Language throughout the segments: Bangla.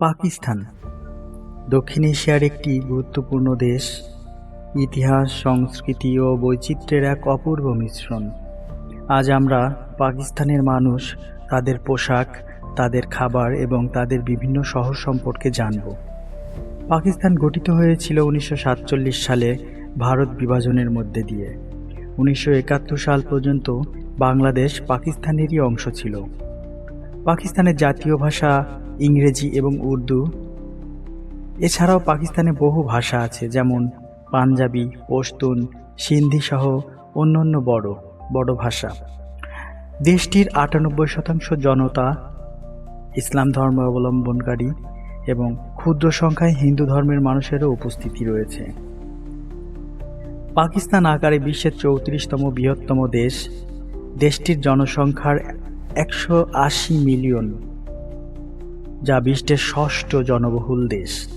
পাকিস্তান। দক্ষিণ এশিয়ার একটি গুরুত্বপূর্ণ দেশ, ইতিহাস, সংস্কৃতি ও বৈচিত্র্যের এক অপূর্ব মিশ্রণ। আজ আমরা পাকিস্তানের মানুষ, তাদের পোশাক, তাদের খাবার এবং তাদের বিভিন্ন শহর সম্পর্কে জানব। পাকিস্তান গঠিত হয়েছিল উনিশশো সাতচল্লিশ সালে ভারত বিভাজনের মধ্যে দিয়ে। উনিশশো একাত্তর সাল পর্যন্ত বাংলাদেশ পাকিস্তানেরই অংশ ছিল। পাকিস্তানের জাতীয় ভাষা ইংরেজি এবং উর্দু। এছাড়াও পাকিস্তানে বহু ভাষা আছে, যেমন পাঞ্জাবি, পশতুন, সিন্ধি সহ অন্যান্য বড় বড় ভাষা। দেশটির আটানব্বই শতাংশ জনতা ইসলাম ধর্ম অবলম্বনকারী এবং ক্ষুদ্র সংখ্যায় হিন্দু ধর্মের মানুষেরও উপস্থিতি রয়েছে। পাকিস্তান আকারে বিশ্বের চৌত্রিশতম বৃহত্তম দেশ। দেশটির জনসংখ্যার একশো আশি মিলিয়ন। যা বিশ্বের ষষ্ঠ জনবহুল দেশ।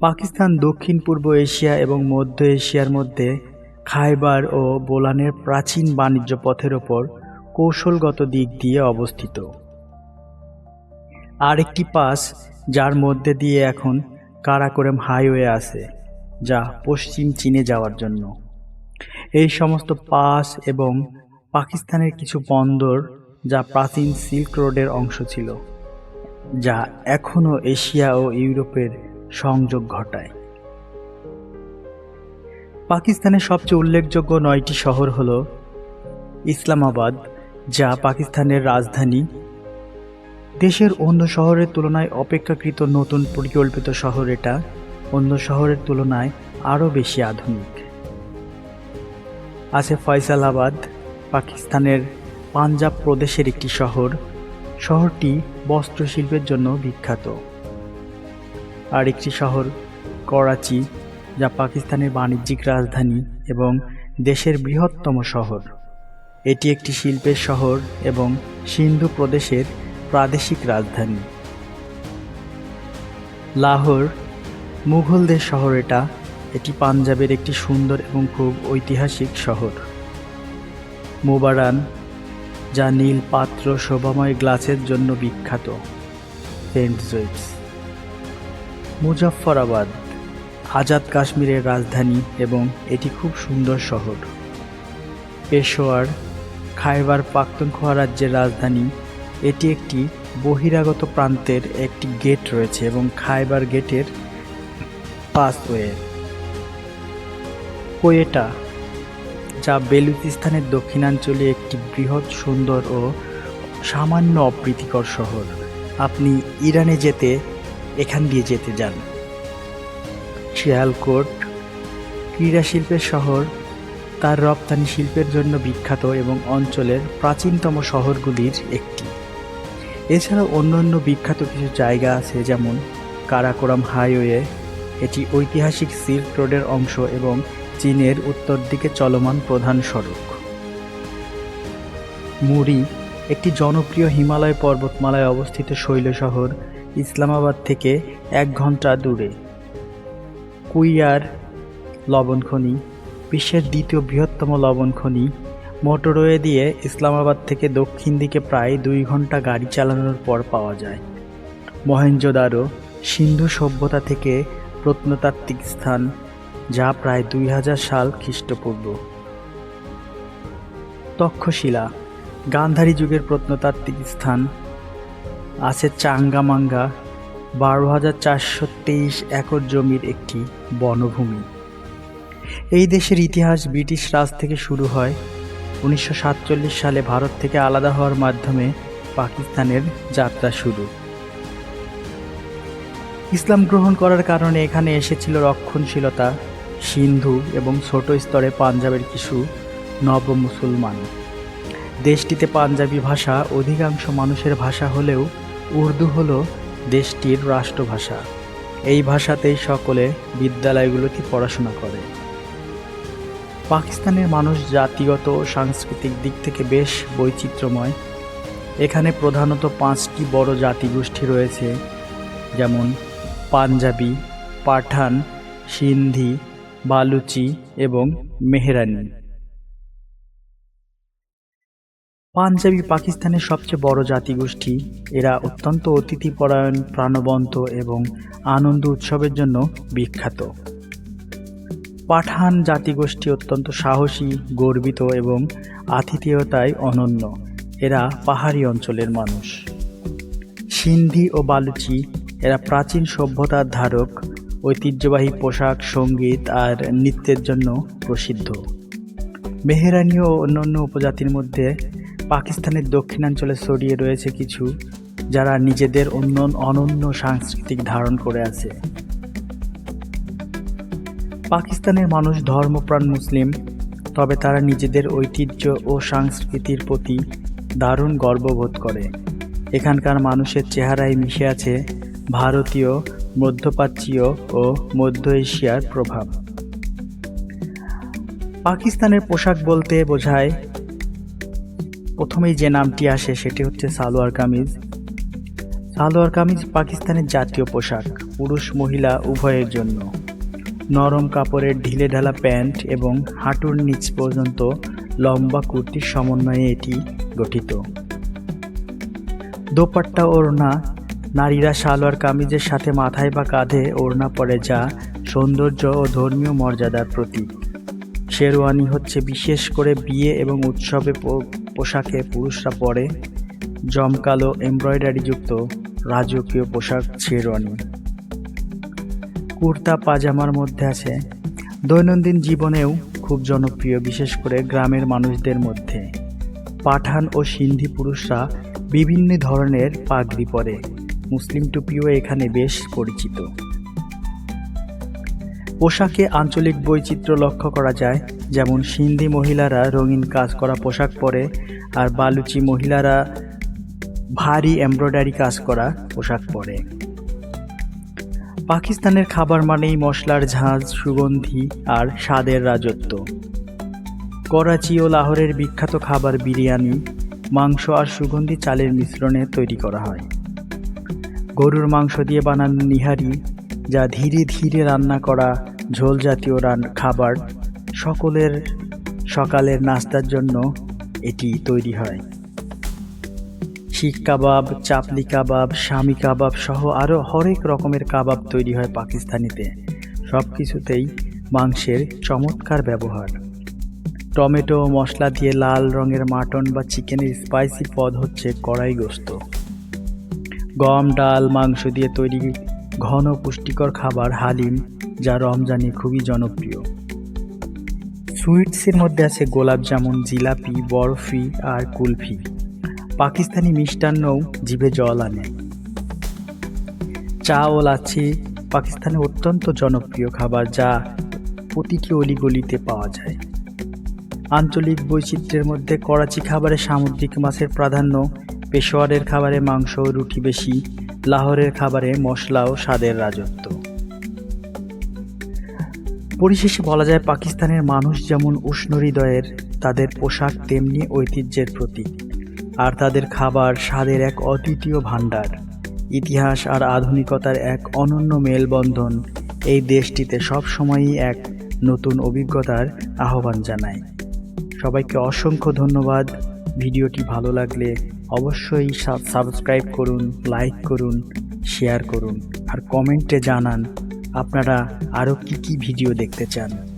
পাকিস্তান, দক্ষিণ, পূর্ব এশিয়া এবং মধ্য এশিয়ার মধ্যে খাইবার ও বোলানের প্রাচীন বাণিজ্য পথের ওপর কৌশলগত দিক দিয়ে অবস্থিত। আরেকটি পাস যার মধ্যে দিয়ে এখন কারাকোরেম হাইওয়ে আছে, যা পশ্চিম চীনে যাওয়ার জন্য। এই সমস্ত পাস এবং পাকিস্তানের কিছু বন্দর যা প্রাচীন সিল্ক রোডের অংশ ছিল। যা এখনও এশিয়া ও ইউরোপের সংযোগ ঘটায়। পাকিস্তানের সবচেয়ে উল্লেখযোগ্য নয়টি শহর হল ইসলামাবাদ, যা পাকিস্তানের রাজধানী। দেশের অন্য শহরের তুলনায় অপেক্ষাকৃত নতুন পরিকল্পিত শহর এটা। অন্য শহরের তুলনায় আরও বেশি আধুনিক। আছে ফয়সালাবাদ, পাকিস্তানের পাঞ্জাব প্রদেশের একটি শহর। শহরটি বস্ত্রশিল্পের জন্য বিখ্যাত। আর একটি শহর করাচি, যা পাকিস্তানের বাণিজ্যিক রাজধানী এবং দেশের বৃহত্তম শহর। এটি একটি শিল্পের শহর এবং সিন্ধু প্রদেশের প্রাদেশিক রাজধানী। লাহোর, মুঘলদের শহর এটা। এটি পাঞ্জাবের একটি সুন্দর এবং খুব ঐতিহাসিক শহর। মোবারান যা নীল পাত্র শোভাময় গ্লাসের জন্য বিখ্যাত। সেন্ট জয়েটস মুজাফফরাবাদ, আজাদ কাশ্মীরের রাজধানী এবং এটি খুব সুন্দর শহর। পেশোয়ার, খাইবার পাখতুনখোয়া রাজ্যের রাজধানী, এটি একটি বহিরাগত প্রান্তের একটি গেট রয়েছে এবং খাইবার গেটের পাসওয়ে। কোয়েটা যা বেলুচিস্তানের দক্ষিণাঞ্চলে একটি বৃহৎ, সুন্দর ও সামান্য অপ্রীতিকর শহর। আপনি ইরানে যেতে, এখান দিয়ে যেতে যান। শিয়ালকোট ক্রীড়া শিল্পের শহর, তার রপ্তানি শিল্পের জন্য বিখ্যাত এবং অঞ্চলের প্রাচীনতম শহরগুলির একটি। এছাড়াও অন্যান্য বিখ্যাত কিছু জায়গা আছে যেমন কারাকোরাম হাইওয়ে, এটি ঐতিহাসিক সিল্ক রোডের অংশ এবং চীনের উত্তর দিকে চলমান প্রধান সড়ক। মুরি একটি জনপ্রিয় হিমালয় পর্বতমালায় অবস্থিত শৈল শহর ইসলামাবাদ থেকে এক ঘণ্টা দূরে। কুইয়ার লবণ খনি, বিশ্বের দ্বিতীয় বৃহত্তম লবণ খনি, মোটরওয়ে দিয়ে ইসলামাবাদ থেকে দক্ষিণ দিকে প্রায় দুই ঘণ্টা গাড়ি চালানোর পর পাওয়া যায়। মহেঞ্জোদারো সিন্ধু সভ্যতা থেকে প্রত্নতাত্ত্বিক স্থান যা প্রায় দুই হাজার সাল খ্রিস্টপূর্ব। তক্ষশিলা, গান্ধারী যুগের প্রত্নতাত্ত্বিক স্থান, আছে চাঙ্গামাঙ্গা, বারো হাজার চারশো তেইশ একর জমির একটি বনভূমি। এই দেশের ইতিহাস ব্রিটিশ রাজ থেকে শুরু হয় উনিশশো সাতচল্লিশ সালে ভারত থেকে আলাদা হওয়ার মাধ্যমে পাকিস্তানের যাত্রা শুরু। ইসলাম গ্রহণ করার কারণে এখানে এসেছিল রক্ষণশীলতা সিন্ধু এবং ছোট স্তরে পাঞ্জাবের কিছু নব মুসলমান দেশটিতে পাঞ্জাবি ভাষা অধিকাংশ মানুষের ভাষা হলেও উর্দু হল দেশটির রাষ্ট্রভাষা। এই ভাষাতেই সকলে বিদ্যালয়গুলোতে পড়াশোনা করে। পাকিস্তানের মানুষ জাতিগত সাংস্কৃতিক দিক থেকে বেশ বৈচিত্র্যময়। এখানে প্রধানত পাঁচটি বড় জাতিগোষ্ঠী রয়েছে, যেমন পাঞ্জাবি, পাঠান, সিন্ধি বালুচি এবং মেহরানি। পাঞ্জাবি পাকিস্তানের সবচেয়ে বড় জাতিগোষ্ঠী, এরা অত্যন্ত অতিথিপরায়ণ, প্রাণবন্ত এবং আনন্দ উৎসবের জন্য বিখ্যাত। পাঠান জাতিগোষ্ঠী অত্যন্ত সাহসী, গর্বিত এবং আতিথেয়তায় অনন্য। এরা পাহাড়ি অঞ্চলের মানুষ। সিন্ধি ও বালুচি, এরা প্রাচীন সভ্যতার ধারক ঐতিহ্যবাহী পোশাক, সংগীত আর নৃত্যের জন্য প্রসিদ্ধ। মেহরানি ও অন্যান্য উপজাতির মধ্যে পাকিস্তানের দক্ষিণাঞ্চলে ছড়িয়ে রয়েছে কিছু যারা নিজেদের অন্য অনন্য সাংস্কৃতিক ধারণ করে আছে। পাকিস্তানের মানুষ ধর্মপ্রাণ মুসলিম, তবে তারা নিজেদের ঐতিহ্য ও সংস্কৃতির প্রতি দারুণ গর্ববোধ করে। এখানকার মানুষের চেহারায় মিশে আছে ভারতীয় মধ্যপ্রাচ্যীয় ও মধ্য এশিয়ার প্রভাব। পাকিস্তানের পোশাক বলতে বোঝায়, প্রথমেই যে নামটি আসে সেটি হচ্ছে সালোয়ার কামিজ। সালোয়ার কামিজ পাকিস্তানের জাতীয় পোশাক, পুরুষ, মহিলা, উভয়ের জন্য। নরম কাপড়ের ঢিলে ঢালা প্যান্ট এবং হাঁটুর নিচ পর্যন্ত লম্বা কুর্তির সমন্বয়ে এটি গঠিত। দোপাট্টা, ওড়না নারীরা সালোয়ার কামিজের সাথে মাথায় বা কাঁধে ওড়না পরে যা সৌন্দর্য ও ধর্মীয় মর্যাদার প্রতীক। শেরওয়ানি হচ্ছে বিশেষ করে বিয়ে এবং উৎসবে পোশাকে পুরুষরা পরে জমকালো এমব্রয়ডারিযুক্ত রাজকীয় পোশাক শেরওয়ানি। কুর্তা, পাজামার মধ্যে আছে। দৈনন্দিন জীবনেও খুব জনপ্রিয়, বিশেষ করে গ্রামের মানুষদের মধ্যে। পাঠান ও সিন্ধি পুরুষরা বিভিন্ন ধরনের পাগড়ি পরে। মুসলিম টুপিও এখানে বেশ পরিচিত। পোশাকে আঞ্চলিক বৈচিত্র্য লক্ষ্য করা যায়, যেমন সিন্ধি মহিলারা রঙিন কাজ করা পোশাক পরে আর বালুচি মহিলারা ভারী এমব্রয়ডারি কাজ করা পোশাক পরে। পাকিস্তানের খাবার মানেই মশলার ঝাঁজ, সুগন্ধি আর স্বাদের রাজত্ব। করাচি ও লাহোরের বিখ্যাত খাবার বিরিয়ানি, মাংস আর সুগন্ধি চালের মিশ্রণে তৈরি করা হয়। গরুর মাংস দিয়ে বানানো নিহারি, যা ধীরে ধীরে রান্না করা ঝোল জাতীয় রান খাবার সকলের সকালের নাস্তার জন্য এটি তৈরি হয়। শিখ কাবাব, চাপলি কাবাব, শামি কাবাব সহ আরও হরেক রকমের কাবাব তৈরি হয় পাকিস্তানিতে। সব কিছুতেই মাংসের চমৎকার ব্যবহার। টমেটো, মশলা দিয়ে লাল রঙের মাটন বা চিকেনের স্পাইসি পদ হচ্ছে কড়াই গোস্ত। গম, ডাল, মাংস দিয়ে তৈরি ঘন পুষ্টিকর খাবার হালিম, যা রমজানে খুবই জনপ্রিয়। সুইটসের মধ্যে আছে গোলাপ জামুন, জিলাপি, বরফি আর কুলফি। পাকিস্তানি মিষ্টান্নও জিভে জল আনে। চা ও লাচ্ছি পাকিস্তানে অত্যন্ত জনপ্রিয় খাবার, যা প্রতিটি অলিগলিতে পাওয়া যায়। আঞ্চলিক বৈচিত্র্যের মধ্যে করাচি খাবারে সামুদ্রিক মাছের প্রাধান্য পেশোয়ারের খাবারে মাংস রুটি বেশি, লাহোরের খাবারে মশলা ও স্বাদের রাজত্ব। পরিশেষে বলা যায়, পাকিস্তানের মানুষ যেমন উষ্ণ হৃদয়ের, তাদের পোশাক তেমনি ঐতিহ্যের প্রতীক। আর তাদের খাবার স্বাদের এক অদ্বিতীয় ভাণ্ডার। ইতিহাস আর আধুনিকতার এক অনন্য মেলবন্ধন এই দেশটিতে সবসময়ই এক নতুন অভিজ্ঞতার আহ্বান জানায়। সবাইকে অসংখ্য ধন্যবাদ। ভিডিওটি ভালো লাগলে অবশ্যই সাবস্ক্রাইব করুন লাইক করুন শেয়ার করুন, আর কমেন্টে জানান আপনারা আরও কী কী ভিডিও দেখতে চান।